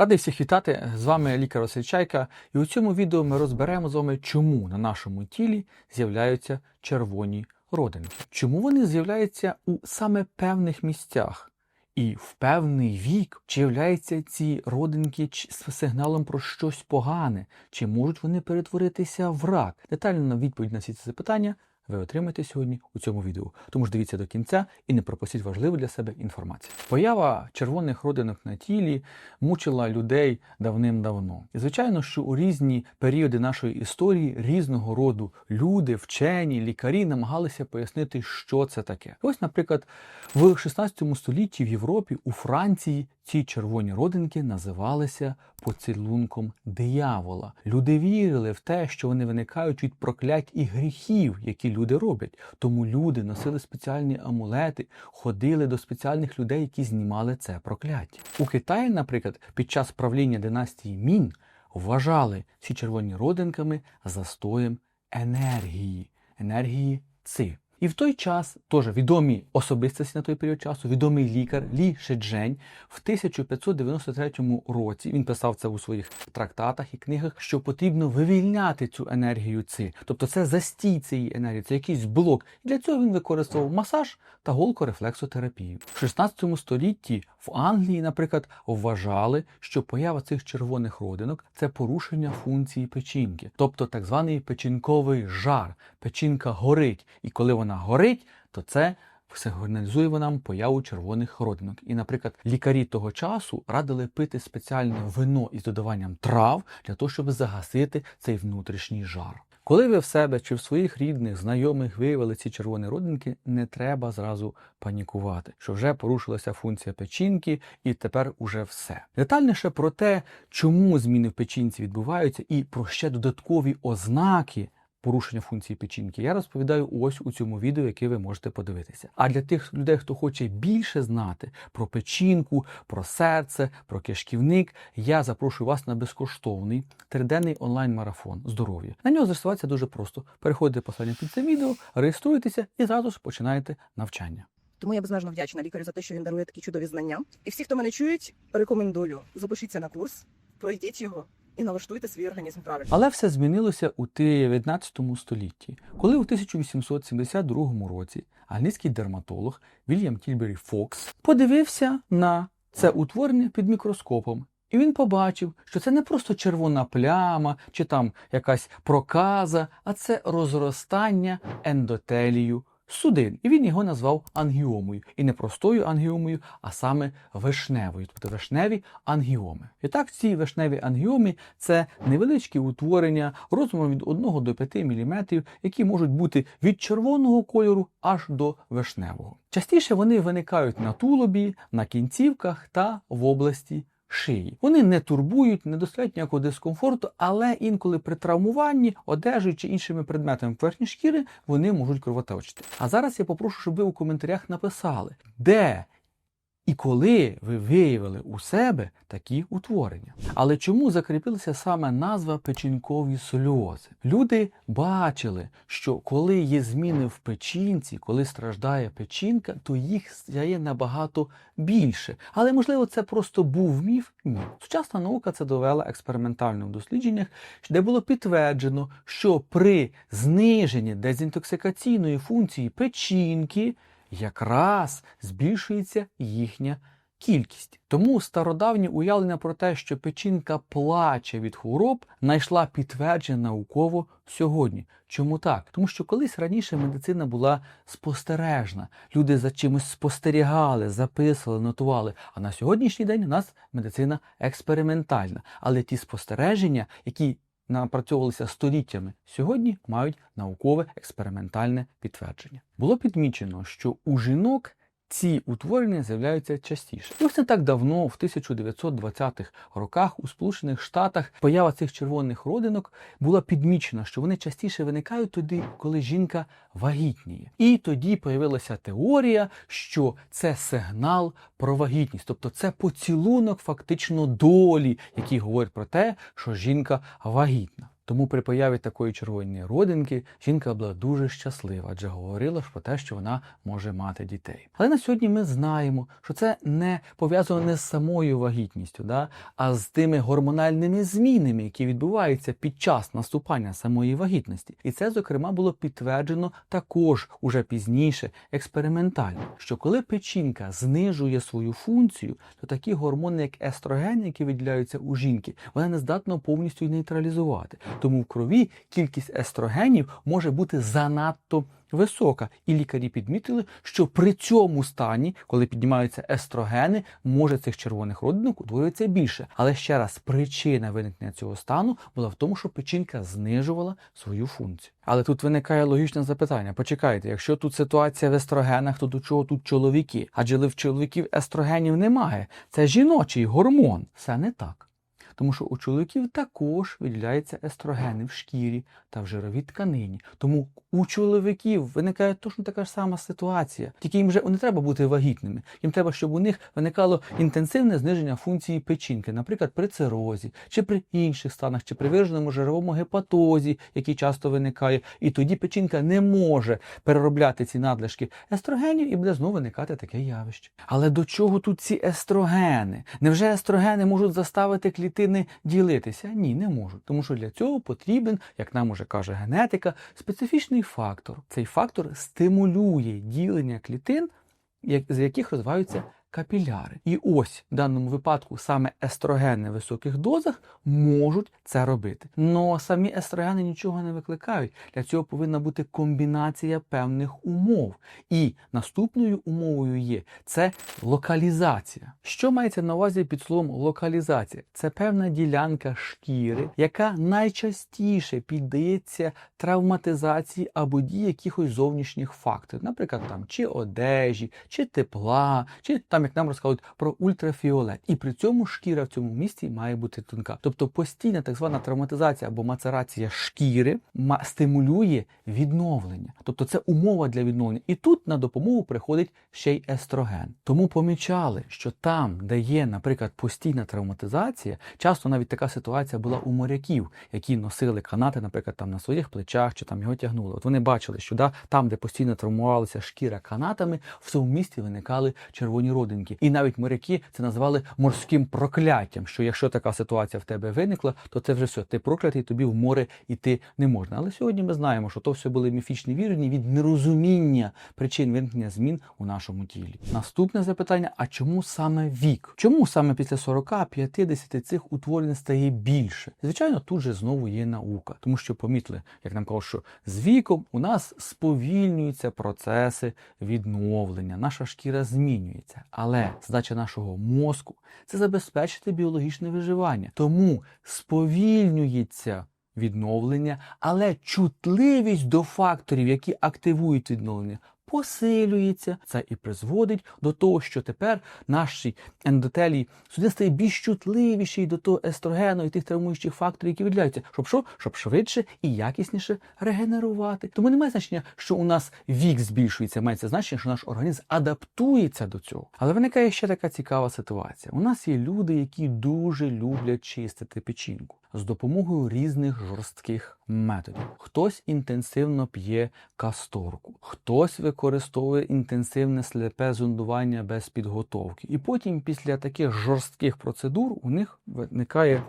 Радий всіх вітати! З вами лікар Василь Чайка, і у цьому відео ми розберемо з вами, чому на нашому тілі з'являються червоні родинки. Чому вони з'являються у саме певних місцях? І в певний вік чи являються ці родинки сигналом про щось погане, чи можуть вони перетворитися в рак? Детально відповідь на всі ці запитання ви отримаєте сьогодні у цьому відео. Тому ж дивіться до кінця і не пропустіть важливу для себе інформацію. Поява червоних родинок на тілі мучила людей давним-давно. І звичайно, що у різні періоди нашої історії різного роду люди, вчені, лікарі намагалися пояснити, що це таке. Ось, наприклад, в 16 столітті в Європі, у Франції, ці червоні родинки називалися поцілунком диявола. Люди вірили в те, що вони виникають від проклять і гріхів, які люди роблять. Тому люди носили спеціальні амулети, ходили до спеціальних людей, які знімали це прокляття. У Китаї, наприклад, під час правління династії Мін вважали ці червоні родинками застоєм енергії, енергії ци. І в той час теж відомі особистості на той період часу, відомий лікар Лі Шеджень в 1593 році він писав це у своїх трактатах і книгах, що потрібно вивільняти цю енергію ци. Тобто це застій цієї енергії, це якийсь блок. І для цього він використовував масаж та голкорефлексотерапію. В 16 столітті в Англії, наприклад, вважали, що поява цих червоних родинок це порушення функції печінки, тобто так званий печінковий жар. Печінка горить, і коли вона горить, то це сигналізує нам появу червоних родинок. І, наприклад, лікарі того часу радили пити спеціальне вино із додаванням трав для того, щоб загасити цей внутрішній жар. Коли ви в себе чи в своїх рідних, знайомих виявили ці червоні родинки, не треба зразу панікувати, що вже порушилася функція печінки, і тепер уже все. Детальніше про те, чому зміни в печінці відбуваються, і про ще додаткові ознаки порушення функції печінки, я розповідаю ось у цьому відео, яке ви можете подивитися. А для тих людей, хто хоче більше знати про печінку, про серце, про кишківник, я запрошую вас на безкоштовний триденний онлайн-марафон здоров'я. На нього зареєструватися дуже просто. Переходите по посиланню під це відео, реєструєтеся і зразу ж починаєте навчання. Тому я безмежно вдячна лікарю за те, що він дарує такі чудові знання. І всі, хто мене чують, рекомендую запишіться на курс, пройдіть його і налаштуйте свій організм правильно. Але все змінилося у 19 столітті, коли у 1872 році англійський дерматолог Вільям Тільбері Фокс подивився на це утворення під мікроскопом. І він побачив, що це не просто червона пляма чи там якась проказа, а це розростання ендотелію судин. І він його назвав ангіомою. І не простою ангіомою, а саме вишневою, тобто вишневі ангіоми. І так, ці вишневі ангіоми це невеличкі утворення розміром від 1 до 5 мм, які можуть бути від червоного кольору аж до вишневого. Частіше вони виникають на тулубі, на кінцівках та в області шиї. Вони не турбують, не доставляють ніякого дискомфорту, але інколи при травмуванні, одежею чи іншими предметами поверхні шкіри вони можуть кровоточити. А зараз я попрошу, щоб ви у коментарях написали, де і коли ви виявили у себе такі утворення. Але чому закріпилася саме назва печінкові сльози? Люди бачили, що коли є зміни в печінці, коли страждає печінка, то їх стає набагато більше. Але можливо це просто був міф? Ні. Сучасна наука це довела експериментально в дослідженнях, де було підтверджено, що при зниженні дезінтоксикаційної функції печінки якраз збільшується їхня кількість. Тому стародавнє уявлення про те, що печінка плаче від хвороб, знайшла підтвердження науково сьогодні. Чому так? Тому що колись раніше медицина була спостережна. Люди за чимось спостерігали, записували, нотували. А на сьогоднішній день у нас медицина експериментальна. Але ті спостереження, які напрацьовувалися століттями, сьогодні мають наукове експериментальне підтвердження. Було підмічено, що у жінок ці утворення з'являються частіше. Ось не так давно, в 1920-х роках, у Сполучених Штатах поява цих червоних родинок була підмічена, що вони частіше виникають тоді, коли жінка вагітніє. І тоді появилася теорія, що це сигнал про вагітність, тобто це поцілунок фактично долі, який говорить про те, що жінка вагітна. Тому при появі такої червоної родинки жінка була дуже щаслива, адже говорила ж про те, що вона може мати дітей. Але на сьогодні ми знаємо, що це не пов'язано не з самою вагітністю, да, а з тими гормональними змінами, які відбуваються під час наступання самої вагітності. І це, зокрема, було підтверджено також уже пізніше експериментально, що коли печінка знижує свою функцію, то такі гормони, як естроген, які виділяються у жінки, вона не здатна повністю нейтралізувати. Тому в крові кількість естрогенів може бути занадто висока. І лікарі підмітили, що при цьому стані, коли піднімаються естрогени, може цих червоних родинок утворюється більше. Але ще раз, причина виникнення цього стану була в тому, що печінка знижувала свою функцію. Але тут виникає логічне запитання: почекайте, якщо тут ситуація в естрогенах, то до чого тут чоловіки? Адже в чоловіків естрогенів немає. Це жіночий гормон. Це не так. Тому що у чоловіків також виділяються естрогени в шкірі та в жировій тканині. Тому у чоловіків виникає точно така ж сама ситуація. Тільки їм вже не треба бути вагітними. Їм треба, щоб у них виникало інтенсивне зниження функції печінки, наприклад, при цирозі, чи при інших станах, чи при вираженому жировому гепатозі, який часто виникає. І тоді печінка не може переробляти ці надлишки естрогенів і буде знову виникати таке явище. Але до чого тут ці естрогени? Невже естрогени можуть заставити клітини ділитися? Ні, не можуть. Тому що для цього потрібен, як нам уже каже генетика, специфічний фактор. Цей фактор стимулює ділення клітин, з яких розвиваються капіляри. І ось в даному випадку саме естрогени в високих дозах можуть це робити. Но самі естрогени нічого не викликають. Для цього повинна бути комбінація певних умов. І наступною умовою є це локалізація. Що мається на увазі під словом локалізація? Це певна ділянка шкіри, яка найчастіше піддається травматизації або дії якихось зовнішніх факторів, наприклад, там чи одежі, чи тепла, чи там, як нам розказують, про ультрафіолет. І при цьому шкіра в цьому місці має бути тонка. Тобто постійна так звана травматизація або мацерація шкіри стимулює відновлення. Тобто це умова для відновлення. І тут на допомогу приходить ще й естроген. Тому помічали, що там, де є, наприклад, постійна травматизація, часто навіть така ситуація була у моряків, які носили канати, наприклад, там на своїх плечах чи там його тягнули. От вони бачили, що да, там, де постійно травмувалася шкіра канатами, в цьому місці виникали червоні родинки. І навіть моряки це називали морським прокляттям. Що якщо така ситуація в тебе виникла, то це вже все. Ти проклятий, тобі в море йти не можна. Але сьогодні ми знаємо, що то все були міфічні вірення від нерозуміння причин виникнення змін у нашому тілі. Наступне запитання: а чому саме вік? Чому саме після 40-50 цих утворень стає більше? Звичайно, тут же знову є наука, тому що помітили, як нам кажуть, що з віком у нас сповільнюються процеси відновлення, наша шкіра змінюється. Але задача нашого мозку це забезпечити біологічне виживання. Тому сповільнюється відновлення, але чутливість до факторів, які активують відновлення, посилюється. Це і призводить до того, що тепер наші ендотелії судин стає більш чутливіші до того естрогену і тих травмуючих факторів, які виділяються, щоб що? Щоб швидше і якісніше регенерувати. Тому немає значення, що у нас вік збільшується, мається значення, що наш організм адаптується до цього. Але виникає ще така цікава ситуація. У нас є люди, які дуже люблять чистити печінку з допомогою різних жорстких методів. Хтось інтенсивно п'є касторку, хтось використовує інтенсивне сліпе зондування без підготовки. І потім, після таких жорстких процедур, у них виникає.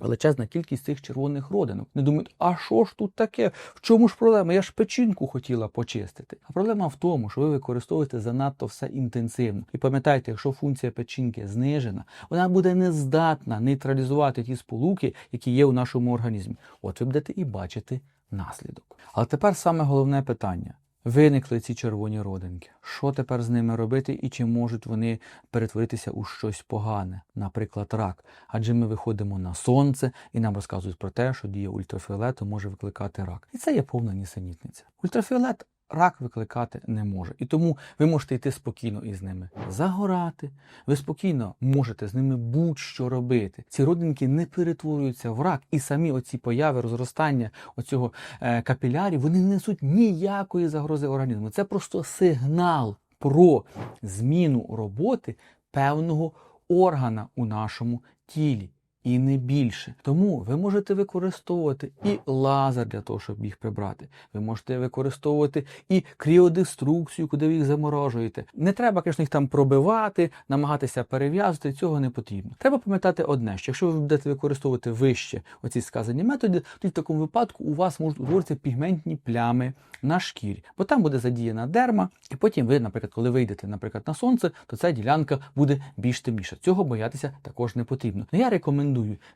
Величезна кількість цих червоних родинок. Не думають, а що ж тут таке? В чому ж проблема? Я ж печінку хотіла почистити. А проблема в тому, що ви використовуєте занадто все інтенсивно. І пам'ятайте, якщо функція печінки знижена, вона буде не здатна нейтралізувати ті сполуки, які є у нашому організмі. От ви будете і бачити наслідок. Але тепер саме головне питання. Виникли ці червоні родинки. Що тепер з ними робити і чи можуть вони перетворитися у щось погане, наприклад, рак? Адже ми виходимо на сонце і нам розказують про те, що дія ультрафіолету може викликати рак. І це є повна нісенітниця. Ультрафіолет рак викликати не може. І тому ви можете йти спокійно із ними загорати. Ви спокійно можете з ними будь-що робити. Ці родинки не перетворюються в рак, і самі оці появи розростання оцього е, капілярів вони не несуть ніякої загрози організму. Це просто сигнал про зміну роботи певного органа у нашому тілі. І не більше. Тому ви можете використовувати і лазер для того, щоб їх прибрати. Ви можете використовувати і кріодеструкцію, куди ви їх заморожуєте. Не треба, звісно, їх там пробивати, намагатися перев'язати. Цього не потрібно. Треба пам'ятати одне: що якщо ви будете використовувати вище оці сказані методи, то в такому випадку у вас можуть утворитися пігментні плями на шкірі, бо там буде задіяна дерма, і потім ви, наприклад, коли вийдете, наприклад, на сонце, то ця ділянка буде більш темніша. Цього боятися також не потрібно. Ну, я рекомендую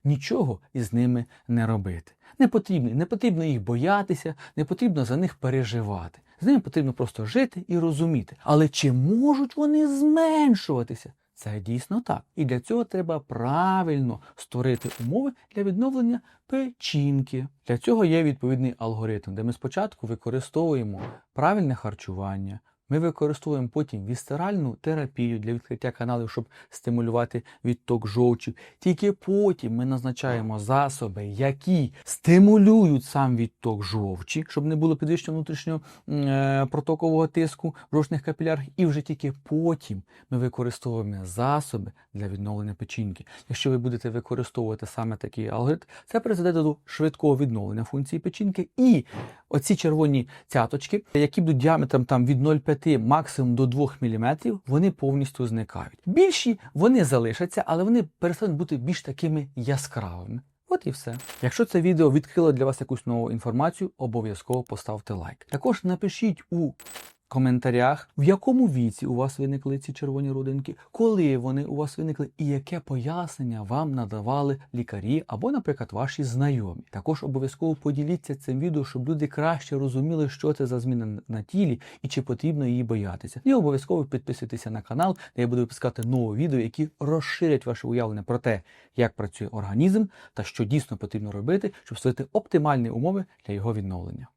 нічого із ними не робити. Не потрібно, не потрібно їх боятися, не потрібно за них переживати. З ними потрібно просто жити і розуміти. Але чи можуть вони зменшуватися? Це дійсно так. І для цього треба правильно створити умови для відновлення печінки. Для цього є відповідний алгоритм, де ми спочатку використовуємо правильне харчування. Ми використовуємо потім вісцеральну терапію для відкриття каналів, щоб стимулювати відток жовчів. Тільки потім ми назначаємо засоби, які стимулюють сам відток жовчі, щоб не було підвищення внутрішнього е, протокового тиску в жовчних капілярах. І вже тільки потім ми використовуємо засоби для відновлення печінки. Якщо ви будете використовувати саме такий алгоритм, це призведе до швидкого відновлення функції печінки. І оці червоні цяточки, які будуть діаметром там від 0,5 максимум до 2 мм, вони повністю зникають. Більші вони залишаться, але вони перестануть бути більш такими яскравими. От і все. Якщо це відео відкрило для вас якусь нову інформацію, обов'язково поставте лайк. Також напишіть у коментарях, в якому віці у вас виникли ці червоні родинки, коли вони у вас виникли, і яке пояснення вам надавали лікарі або, наприклад, ваші знайомі. Також обов'язково поділіться цим відео, щоб люди краще розуміли, що це за зміна на тілі і чи потрібно її боятися. І обов'язково підписуйтеся на канал, де я буду випускати нові відео, які розширять ваше уявлення про те, як працює організм та що дійсно потрібно робити, щоб створити оптимальні умови для його відновлення.